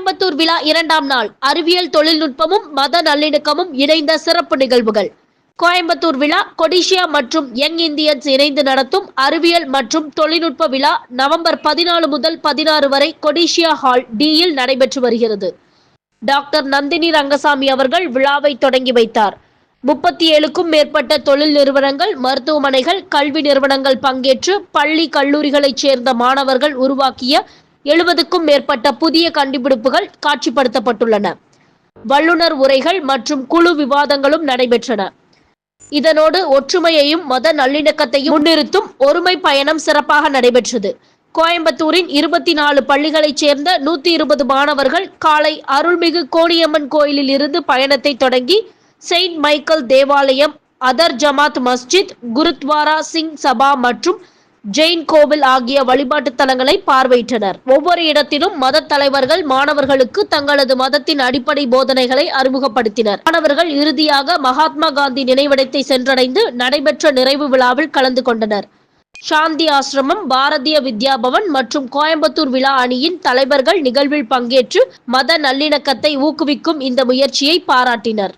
கோயம்புத்தூர் விழா இரண்டாம் நாள். அறிவியல் தொழில்நுட்பமும் மத நல்லிணக்கமும் இணைந்த சிறப்பு நிகழ்வுகள். கோயம்புத்தூர் விழா கொடிஷியா மற்றும் யங் இந்தியன்ஸ் இணைந்து நடத்தும் அறிவியல் மற்றும் தொழில்நுட்ப விழா நவம்பர் பதினாலு முதல் பதினாறு வரை கொடிஷியா ஹால் டியில் நடைபெற்று வருகிறது. டாக்டர் நந்தினி ரங்கசாமி அவர்கள் விழாவை தொடங்கி வைத்தார். முப்பத்தி ஏழுக்கும் மேற்பட்ட தொழில் நிறுவனங்கள் மருத்துவமனைகள் கல்வி நிறுவனங்கள் பங்கேற்று பள்ளி கல்லூரிகளைச் சேர்ந்த மாணவர்கள் உருவாக்கிய எழுபதுக்கும் மேற்பட்ட புதிய கண்டுபிடிப்புகள் காட்சிப்படுத்தப்பட்டுள்ளன. வல்லுநர் உரைகள் மற்றும் குழு விவாதங்களும் நடைபெற்றன. இதனோடு ஒற்றுமையையும் மத நல்லிணக்கத்தையும் முன்னிறுத்தும் ஒருமை பயணம் சிறப்பாக நடைபெற்றது. கோயம்புத்தூரின் இருபத்தி நாலு பள்ளிகளைச் சேர்ந்த நூத்தி இருபது மாணவர்கள் காலை அருள்மிகு கோடியம்மன் கோயிலில் இருந்து பயணத்தை தொடங்கி செயின்ட் மைக்கேல் தேவாலயம் அதர் ஜமாத் மஸ்ஜித் குருத்வாரா சிங் சபா மற்றும் ஜெயின் கோவில் ஆகிய வழிபாட்டு தலங்களை பார்வையிட்டனர். ஒவ்வொரு இடத்திலும் மத தலைவர்கள் மாணவர்களுக்கு தங்களது மதத்தின் அடிப்படை போதனைகளை அறிமுகப்படுத்தினர். மாணவர்கள் இறுதியாக மகாத்மா காந்தி நினைவிடத்தை சென்றடைந்து நடைபெற்ற நிறைவு விழாவில் கலந்து கொண்டனர். சாந்தி ஆசிரமம் பாரதிய வித்யா பவன் மற்றும் கோயம்புத்தூர் விழா அணியின் தலைவர்கள் நிகழ்வில் பங்கேற்று மத நல்லிணக்கத்தை ஊக்குவிக்கும் இந்த முயற்சியை பாராட்டினர்.